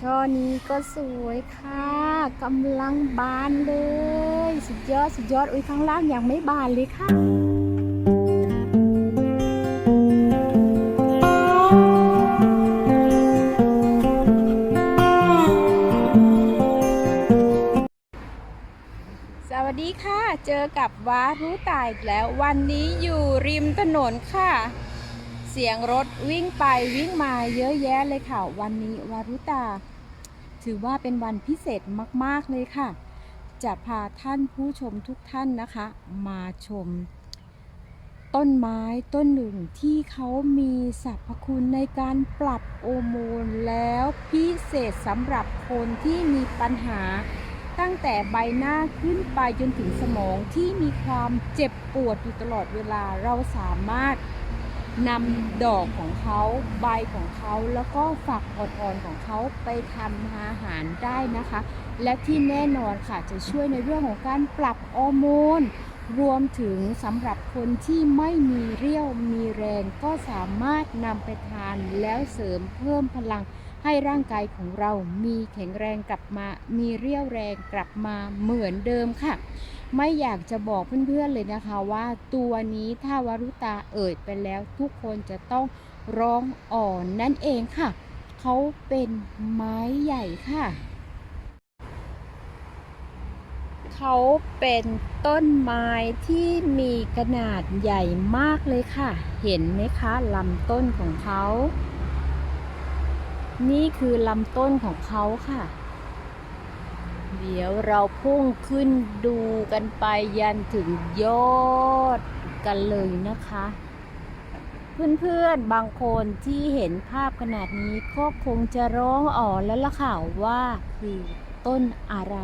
ช่อนี้ก็สวยค่ะกำลังบานเลย สุดยอด สุดยอด อุ้ยข้างล่างยังไม่บานเลยค่ะสวัสดีค่ะ เจอกับวารุตายอีกแล้ว วันนี้อยู่ริมถนนค่ะ เสียงรถวิ่งไปวิ่งมาเยอะแยะเลยค่ะ วันนี้วารุตา ถือว่าเป็นวันพิเศษมาก ๆ เลยค่ะ จะพาท่านผู้ชมทุกท่านนะคะ มาชม ต้นไม้ต้นหนึ่งที่เขามีสรรพคุณในการปรับโอโมนแล้วพิเศษสำหรับคนที่มีปัญหาตั้งแต่ใบหน้าขึ้นไปจนถึงสมองที่มีความเจ็บปวดอยู่ตลอดเวลาเราสามารถ นำดอกของเขาใบของเขาแล้วก็ฝักอ่อนๆของเขาไปทำอาหารได้นะคะ และที่แน่นอนค่ะจะช่วยในเรื่องของการปรับฮอร์โมนรวมถึงสำหรับคนที่ไม่มีเรี่ยวมีแรงก็สามารถนำไปทานแล้วเสริมเพิ่มพลังให้ร่างกายของเรามีแข็งแรงกลับมา มีเรี่ยวแรงกลับมาเหมือนเดิมค่ะ ไม่อยากจะบอกเพื่อนๆเลยนะคะว่าตัวนี้ถ้าวารุตาเอ่ยไปแล้วทุกคนจะต้องร้องอ่อนนั่นเองค่ะ เขาเป็นไม้ใหญ่ค่ะ เขาเป็นต้นไม้ที่มีขนาดใหญ่มากเลยค่ะ เห็นไหมคะลำต้นของเขา นี่คือลำต้นของเขาค่ะ เดี๋ยวเราพุ่งขึ้นดูกันไปยันถึงยอดกันเลยนะคะ เพื่อนๆบางคนที่เห็นภาพขนาดนี้ก็คงจะร้องอ๋อแล้วล่ะค่ะว่าคือต้นอะไร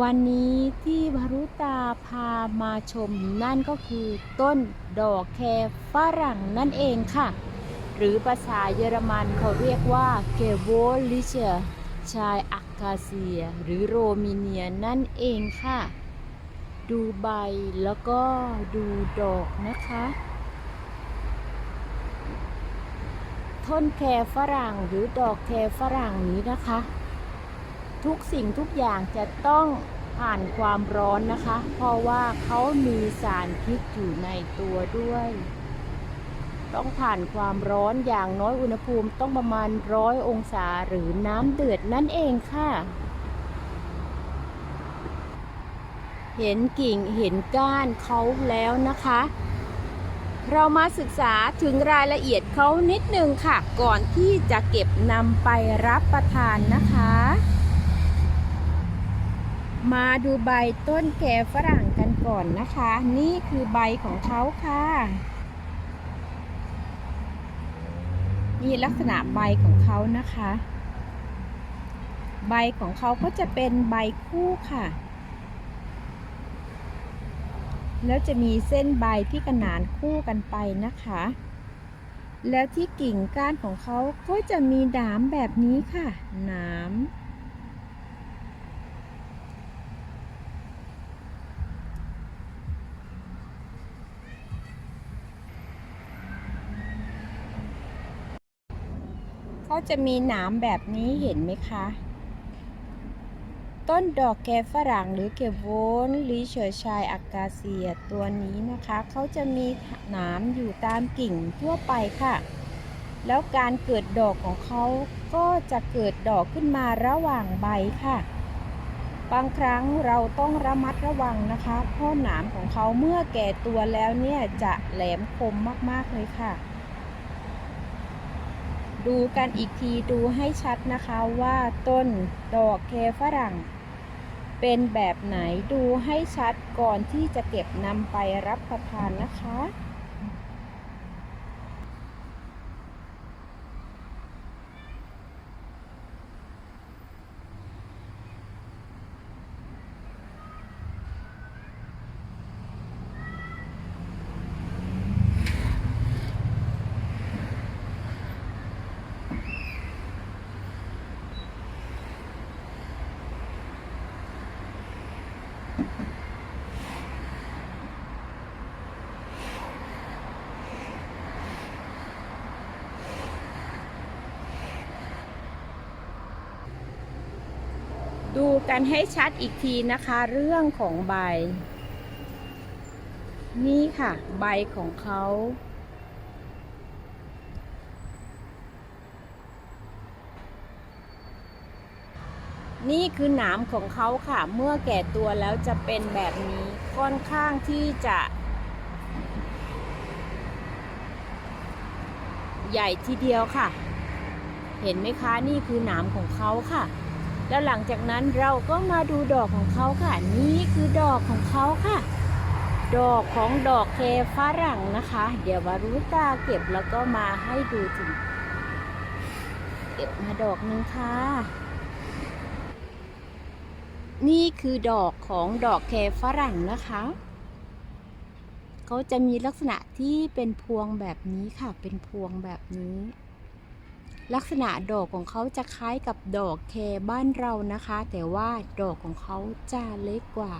วันนี้ที่วารุตาพามาชมนั่นก็คือต้นดอกแคฝรั่งนั่นเองค่ะ หรือภาษาเยอรมันเขาเรียกว่าเกโวลิเชชายอา กาเซีย หรือโรมิเนียนั่นเองค่ะ ดูใบแล้วก็ดูดอกนะคะต้นแครฝรั่งหรือดอกแครฝรั่งนี้นะคะ ทุกสิ่งทุกอย่างจะต้องผ่านความร้อนนะคะ เพราะว่าเขามีสารพิษอยู่ในตัวด้วย ต้องผ่านความร้อนอย่างน้อยอุณหภูมิต้องประมาณร้อยองศาหรือน้ำเดือดนั่นเองค่ะ เห็นกิ่งเห็นก้านเขาแล้วนะคะ เรามาศึกษาถึงรายละเอียดเขานิดนึงค่ะ ก่อนที่จะเก็บนำไปรับประทานนะคะ มาดูใบต้นแคฝรั่งกันก่อนนะคะ นี่คือใบของเขาค่ะ นี่ลักษณะใบของเขานะคะ ใบของเขาก็จะเป็นใบคู่ค่ะ แล้วจะมีเส้นใบที่ขนานคู่กันไปนะคะ แล้วที่กิ่งก้านของเขาก็จะมีหนามแบบนี้ค่ะหนาม จะมีหนามแบบนี้เห็นไหมคะ ต้นดอกแกฝรั่งหรือเกโวนลิเชอร์ชายอากาเซียตัวนี้นะคะ เขาจะมีหนามอยู่ตามกิ่งทั่วไปค่ะ แล้วการเกิดดอกของเขาก็จะเกิดดอกขึ้นมาระหว่างใบค่ะ บางครั้งเราต้องระมัดระวังนะคะ เพราะหนามของเขาเมื่อแก่ตัวแล้วเนี่ยจะแหลมคมมากๆเลยค่ะ ดูกันอีกทีดูให้ชัดนะคะว่าต้นดอกเคฝรั่ง เป็นแบบไหนดูให้ชัดก่อนที่จะเก็บนำไปรับประทานนะคะ ดูกันให้ชัดอีกทีนะคะ เรื่องของใบ นี่ค่ะ ใบของเขานี่คือหนามของเขาค่ะ เมื่อแก่ตัวแล้วจะเป็นแบบนี้ค่อนข้างที่จะ ใหญ่ทีเดียวค่ะ เห็นไหมคะนี่คือหนามของเขาค่ะ แล้วหลังจากนั้นเราก็มาดูดอกของเขาค่ะ นี่คือดอกของเขาค่ะ ดอกของดอกเคฝรั่งนะคะ เดี๋ยววารุตาเก็บแล้วก็มาให้ดูถึงเก็บมาดอกหนึงค่ะ นี่คือดอกของดอกแคฝรั่งนะคะเขาจะมีลักษณะที่เป็นพวงแบบนี้ค่ะ เป็นพวงแบบนี้ ลักษณะดอกของเขาจะคล้ายกับดอกแคบ้านเรานะคะ แต่ว่าดอกของเขาจะเล็กกว่า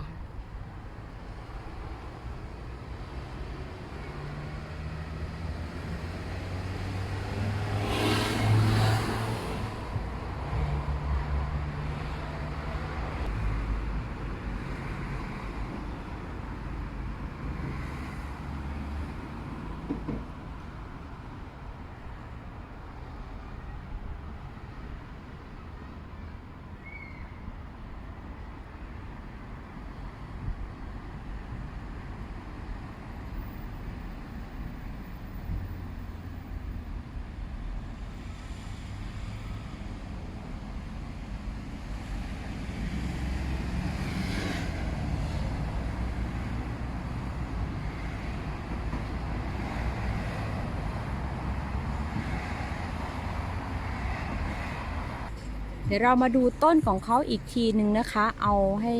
ดี๋ยวเรามาดูต้นของเขาอีกทีหนึ่งนะคะ เอาให้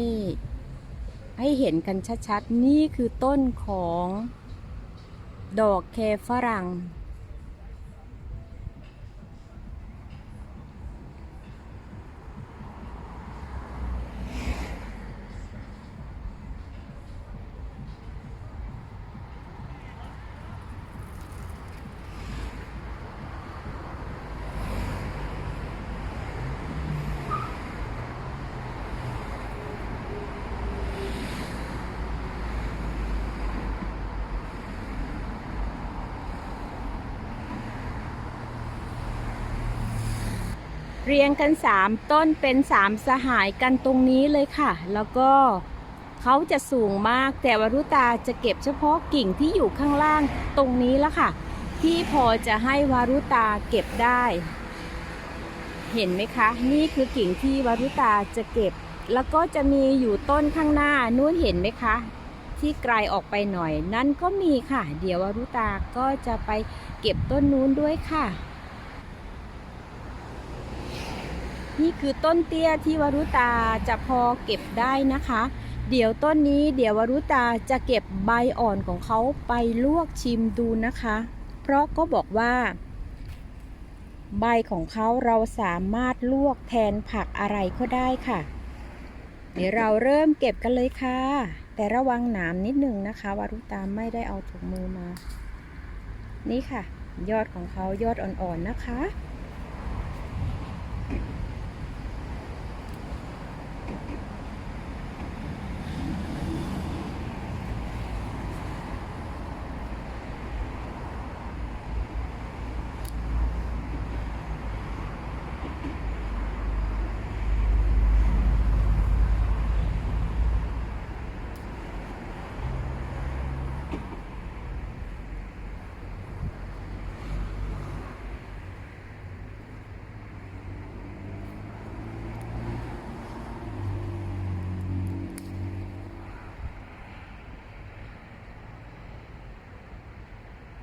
ให้เห็นกันชัดๆ นี่คือต้นของดอกแคฝรั่ง เรียงกัน 3 ต้นเป็น 3 สหายกันตรงนี้เลยค่ะ แล้วก็เขาจะสูงมาก แต่วรุตาจะเก็บเฉพาะกิ่งที่อยู่ข้างล่างตรงนี้แล้วค่ะ ที่พอจะให้วารุตาเก็บได้ เห็นไหมคะ นี่คือกิ่งที่วารุตาจะเก็บ แล้วก็จะมีอยู่ต้นข้างหน้านู้นเห็นไหมคะ ที่ไกลออกไปหน่อย นั่นก็มีค่ะ เดี๋ยววารุตาก็จะไปเก็บต้นนู้นด้วยค่ะ นี่คือต้นเตี้ยที่วรุตาจะพอเก็บได้นะคะ เดี๋ยวต้นนี้เดี๋ยววรุตาจะเก็บใบอ่อนของเขาไปลวกชิมดูนะคะ เพราะก็บอกว่า ใบของเขาเราสามารถลวกแทนผักอะไรก็ได้ค่ะ เดี๋ยวเราเริ่มเก็บกันเลยค่ะ แต่ระวังหนามนิดหนึ่งนะคะ วรุตาไม่ได้เอาถุงมือมา นี่ค่ะ ยอดของเขายอดอ่อนๆนะคะ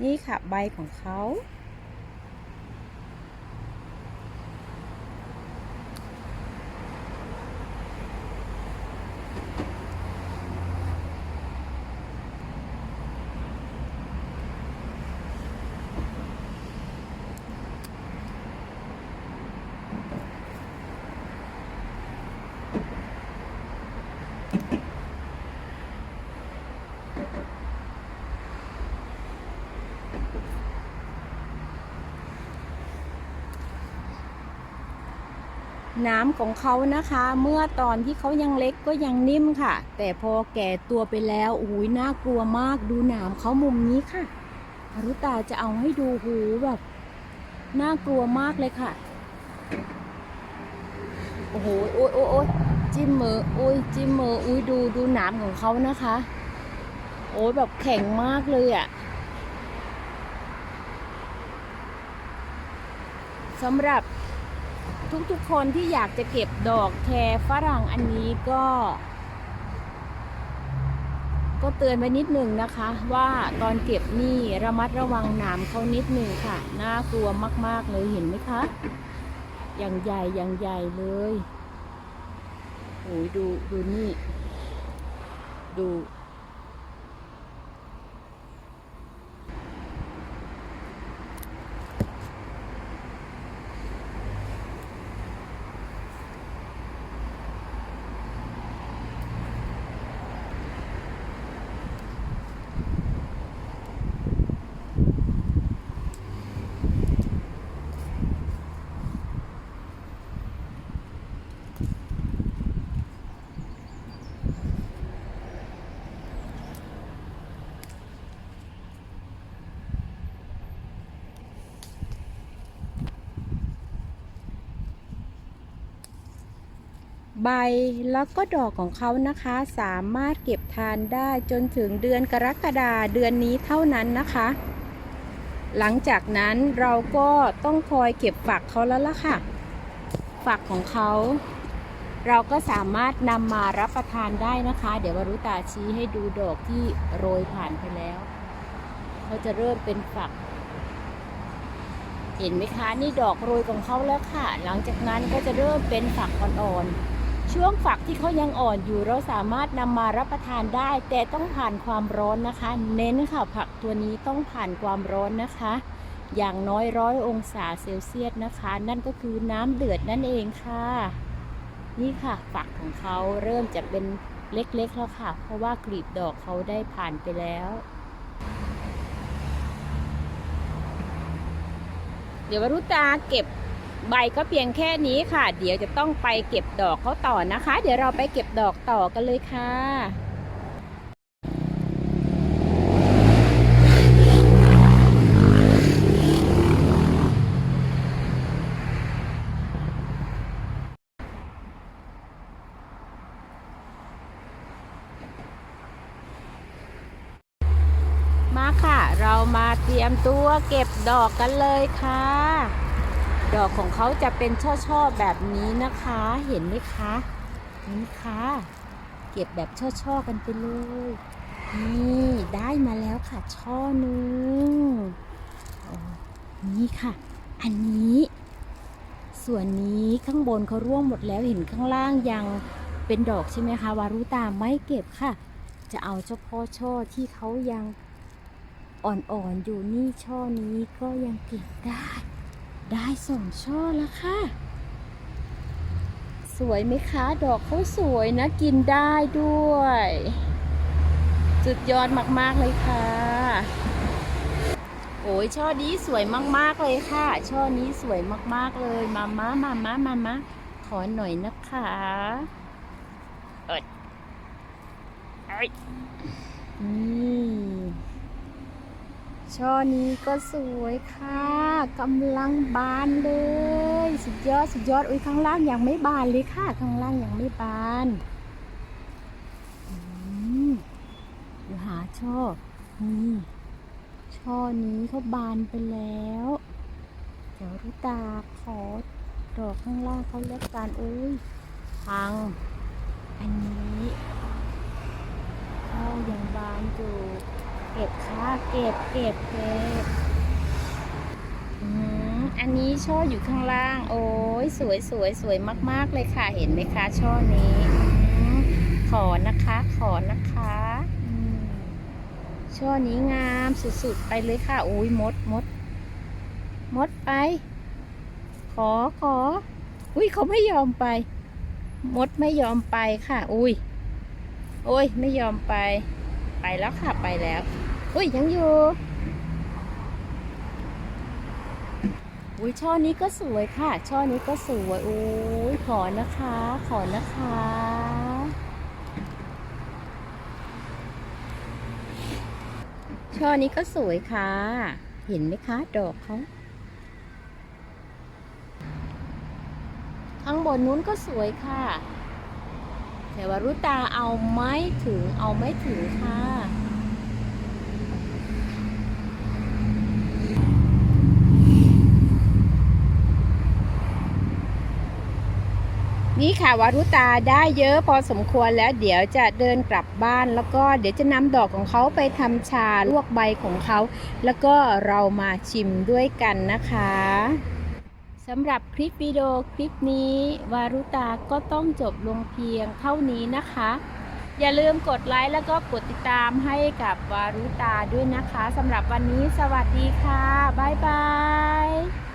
นี่ค่ะใบของเขา น้ำของเขานะคะ เมื่อตอนที่เขายังเล็กก็ยังนิ่มค่ะ แต่พอแก่ตัวไปแล้วอุ้ยน่ากลัวมากดูหนามเขามุมนี้ค่ะฮารุตาจะเอาให้ดูหูแบบน่ากลัวมากเลยค่ะ โอ้โหโอ้ยโอ้ยโอ้ยจิ้มมือโอ้ยจิ้มมืออุ้ยดูดูหนามของเขานะคะ โอ้ยแบบแข็งมากเลยอะ่ะสำหรับ ทุกๆคนที่อยากจะเก็บดอกแครฝรั่งอันนี้ก็ ก็เตือนไว้นิดหนึ่งนะคะ ว่าตอนเก็บนี่ระมัดระวังหนามเขานิดหนึ่งค่ะ น่ากลัวมากๆเลยเห็นไหมคะ อย่างใหญ่อย่างใหญ่เลยโอ้ยดูดูนี่ ดู ใบแล้วก็ดอกของเขานะคะ สามารถเก็บทานได้จนถึงเดือนกรกฎาเดือนนี้เท่านั้นนะคะ หลังจากนั้นเราก็ต้องคอยเก็บฝักเขาแล้วล่ะค่ะ ฝักของเขา เราก็สามารถนำมารับประทานได้นะคะ เดี๋ยววรุตาชี้ให้ดูดอกที่โรยผ่านไปแล้วเขาจะเริ่มเป็นฝักเห็นไหมคะ นี่ดอกโรยของเขาแล้วค่ะ หลังจากนั้นก็จะเริ่มเป็นฝักอ่อนๆ ช่วงฝักที่เขายังอ่อนอยู่เราสามารถนำมารับประทานได้ แต่ต้องผ่านความร้อนนะคะ เน้นค่ะผักตัวนี้ต้องผ่านความร้อนนะคะ อย่างน้อยร้อยองศาเซลเซียสนะคะ นั่นก็คือน้ำเดือดนั่นเองค่ะ นี่ค่ะฝักของเขาเริ่มจะเป็นเล็กๆแล้วค่ะ เพราะว่ากลีบดอกเขาได้ผ่านไปแล้ว เดี๋ยววรุตาเก็บ ใบก็เพียงแค่นี้ค่ะ เดี๋ยวจะต้องไปเก็บดอกเขาต่อนะคะ เดี๋ยวเราไปเก็บดอกต่อกันเลยค่ะมาค่ะ เรามาเตรียมตัวเก็บดอกกันเลยค่ะ ดอกของเขาจะเป็นช่อๆแบบนี้นะคะ เห็นไหมคะนี่ค่ะเก็บแบบช่อๆกันไปเลย นี่ได้มาแล้วค่ะช่อหนึ่งนี่ค่ะ อันนี้ ส่วนนี้ข้างบนเขาร่วงหมดแล้วเห็นข้างล่างยังเป็นดอกใช่ไหมคะวารุตาไม่เก็บค่ะ จะเอาเฉพาะช่อที่เขายังอ่อนๆอยู่นี่ช่อนี้ก็ยังเก็บได้ ได้สองช่อแล้วค่ะ สวยไหมคะ ดอกเขาสวยนะ กินได้ด้วยสุดยอดมากๆเลยค่ะ โอ้ยช่อนี้สวยมากๆเลยค่ะ ช่อนี้สวยมากๆเลย มามามามามามาขอหน่อยนะคะอิดเอ้ยนี่ ช่อนี้ก็สวยค่ะกำลังบานเลย สุดยอดสุดยอดอุ้ยข้างล่างยังไม่บานเลยค่ะ ข้างล่างยังไม่บานอืมเดี๋ยวหาช่อนี่ช่อนี้เขาบานไปแล้ว เดี๋ยวรุตาขอดอกข้างล่างเขาเล็กกันอุ้ยพัง อันนี้ช่อยังบานอยู่ ก็บค่ะ เก็บ เก็บ เก็บอืมอันนี้ช่ออยู่ข้างล่าง โอ้ยสวยสวยสวยมาก ๆ เลยค่ะ เห็นไหมคะช่อนี้อขอนะคะ ขอนะคะอืมช่อนี้งามสุด ๆ ไปเลยค่ะ โอ้ยมดมด มดไป ขอขอ อุ้ยเขาไม่ยอมไป มดไม่ยอมไปค่ะ อุ้ย โอ้ย ไม่ยอมไป ไปแล้วค่ะ ไปแล้ว อุ้ยยังอยู่อุ้ยช่อนี้ก็สวยค่ะ ช่อนี้ก็สวยอุ้ยขอนะคะ ขอนะคะ ช่อนี้ก็สวยค่ะ เห็นไหมคะ ดอกเขาข้างบนนู้นก็สวยค่ะ แต่ว่ารุตาเอาไม่ถึงเอาไม่ถึงค่ะ นี่ค่ะวารุตาได้เยอะพอสมควรแล้วเดี๋ยวจะเดินกลับบ้าน แล้วก็เดี๋ยวจะนำดอกของเขาไปทำชาลวกใบของเขา แล้วก็เรามาชิมด้วยกันนะคะสำหรับคลิปวิดีโอคลิปนี้วารุตาก็ต้องจบลงเพียงเท่านี้นะคะ อย่าลืมกดไลค์แล้วก็กดติดตามให้กับวารุตาด้วยนะคะสำหรับวันนี้สวัสดีค่ะ บ๊ายบาย